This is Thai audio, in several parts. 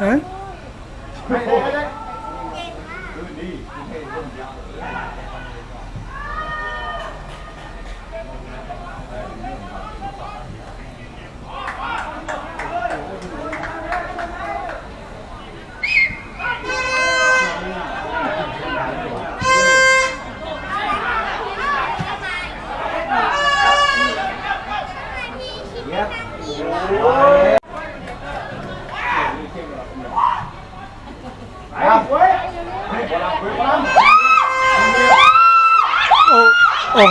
ฮะ โอ้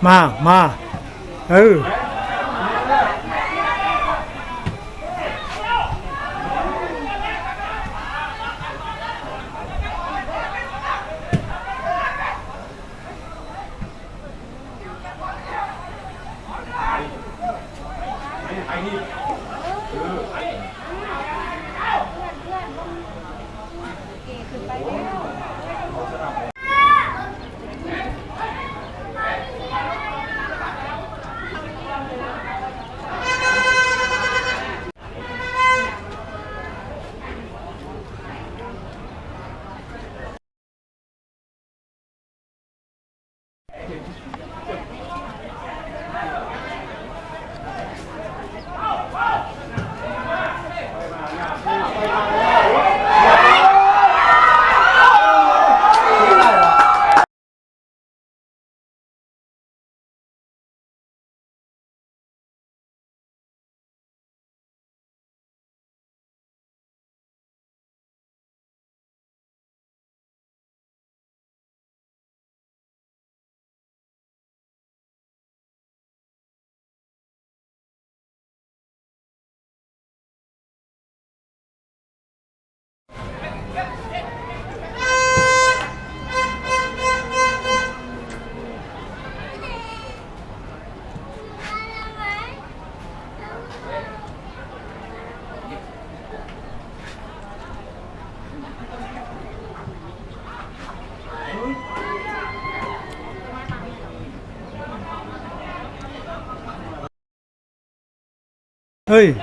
妈妈。儿 ơi.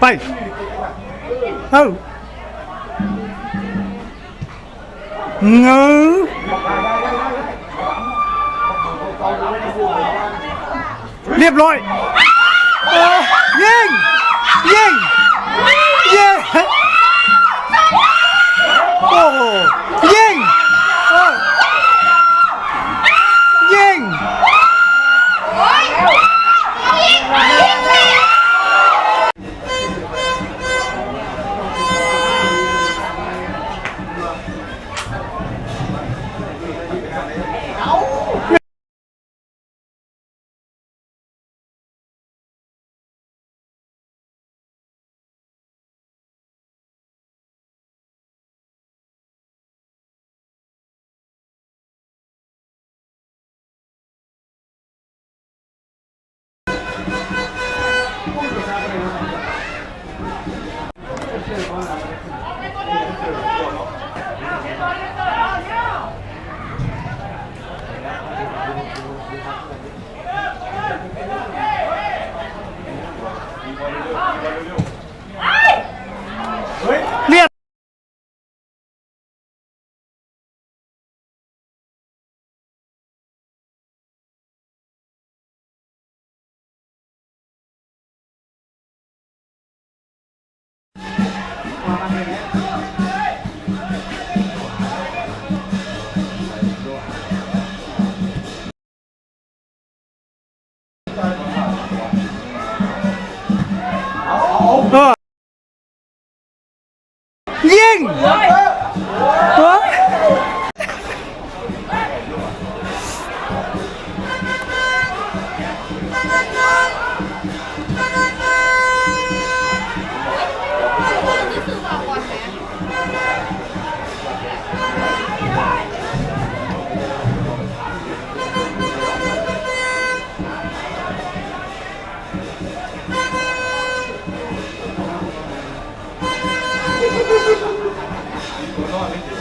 Bay. Oh. Ngư. Điệp lội. Ờ, Dinh. Yeah. Oh. เ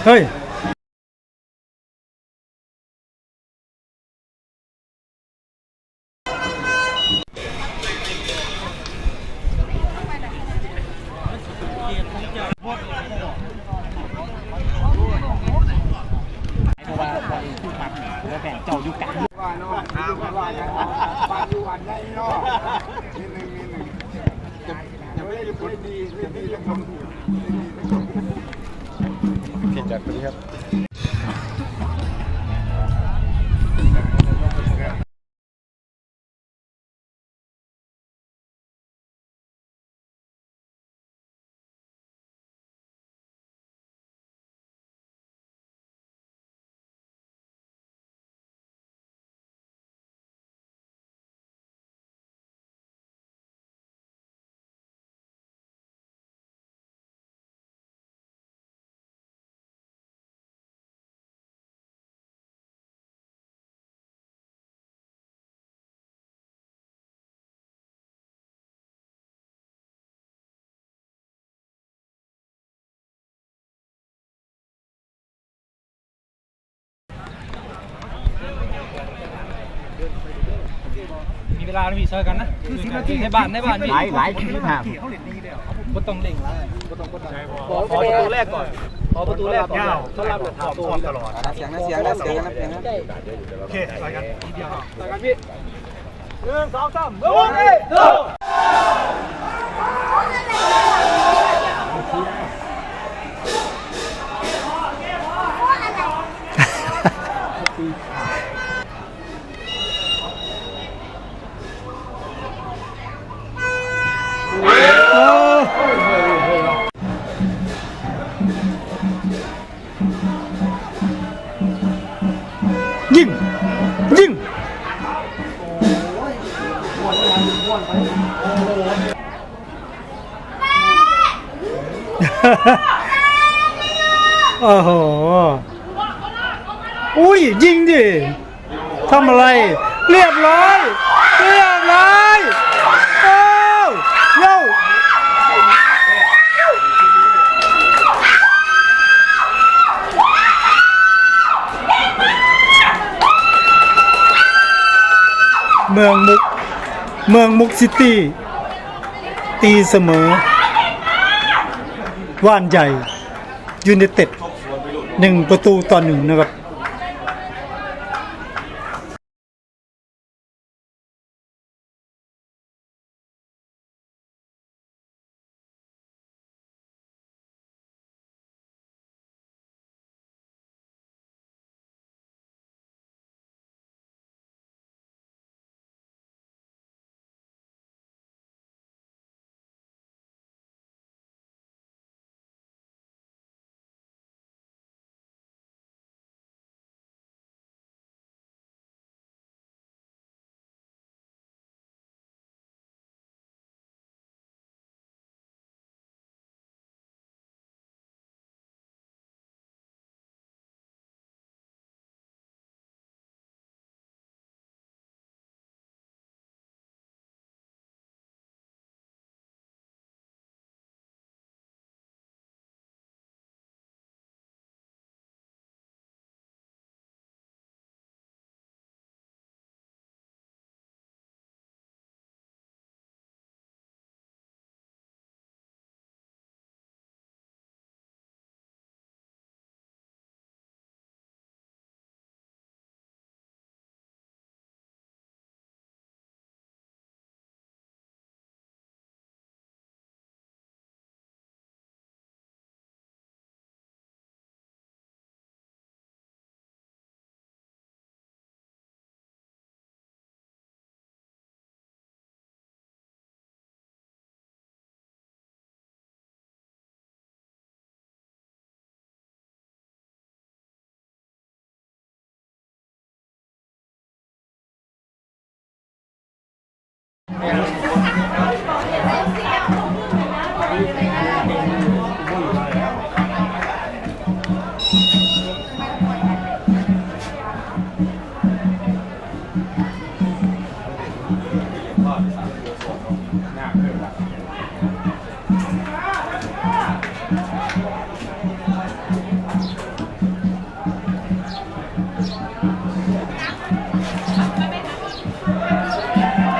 เฮ้ ยมี ลาเรามีเซอร์กันนะในบ้านในบ้านมีหลายหลายที่ทางก็ต้องเล่งแล้วขอประตูแรกก่อนขอประตูแรกก่อนเขารับเลยถามตัวตลอดเสียงนะเสียงนะเสียงนะเสียงนะโอเคไปกันหนึ่งสองสามลงเลยยิ โอ้โห อุ้ยยิงดิทำอะไร เรียบร้อย เรียบร้อยโอ้โย่เมืองมุก เมืองมุกซิตี้ ตีเสมอ ว่านใหญ่ยูเนเต็ดหนึ่งประตูต่อหนึ่งนะครับ Gracias.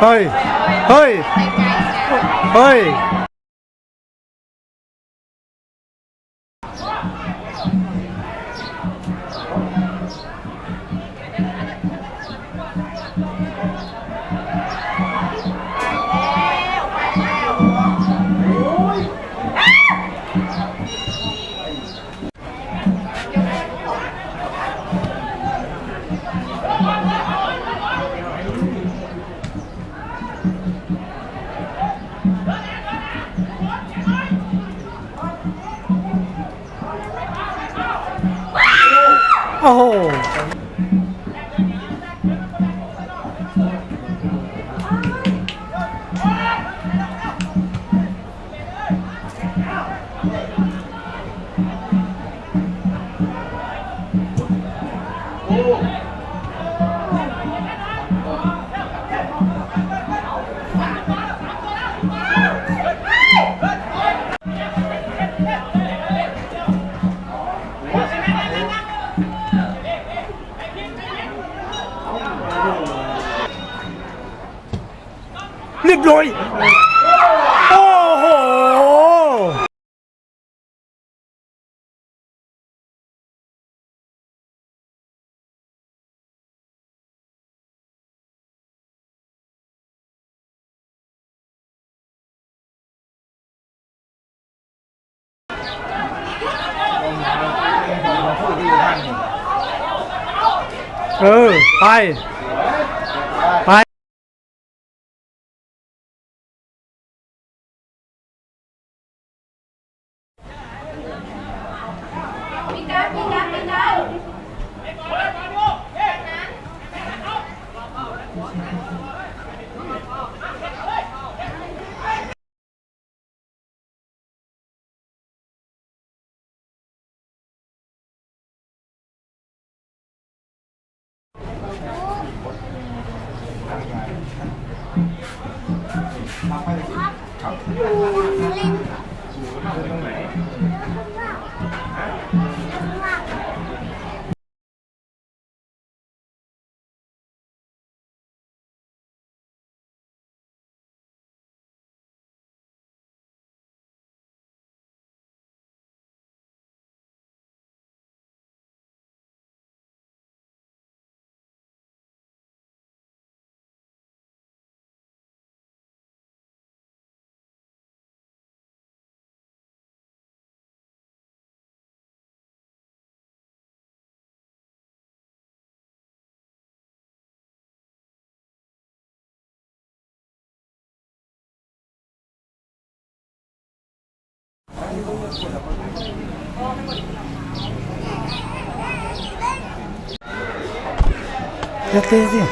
เฮ้ย เฮ้ย เฮ้ย โอ้โห เรียบร้อยโอ้โหเออ ไป อย่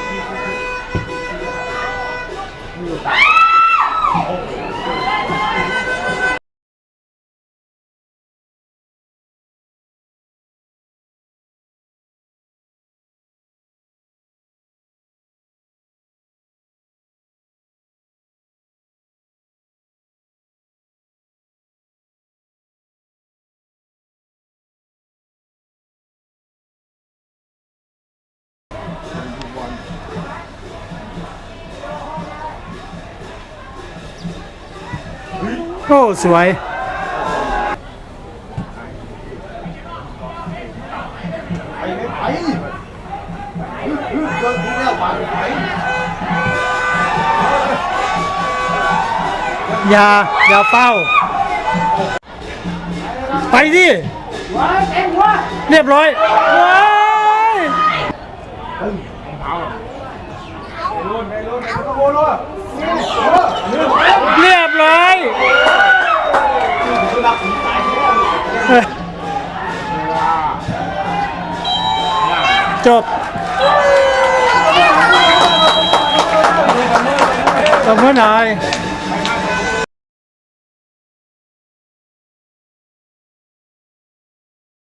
โอ้สวย อย่า อย่าเฝ้า ไปดิเรียบร้อยว้ายโดนไปโดนไปก็โดนเลยเรียบ ร้อยเฮ้ยจบตบมือหน่อย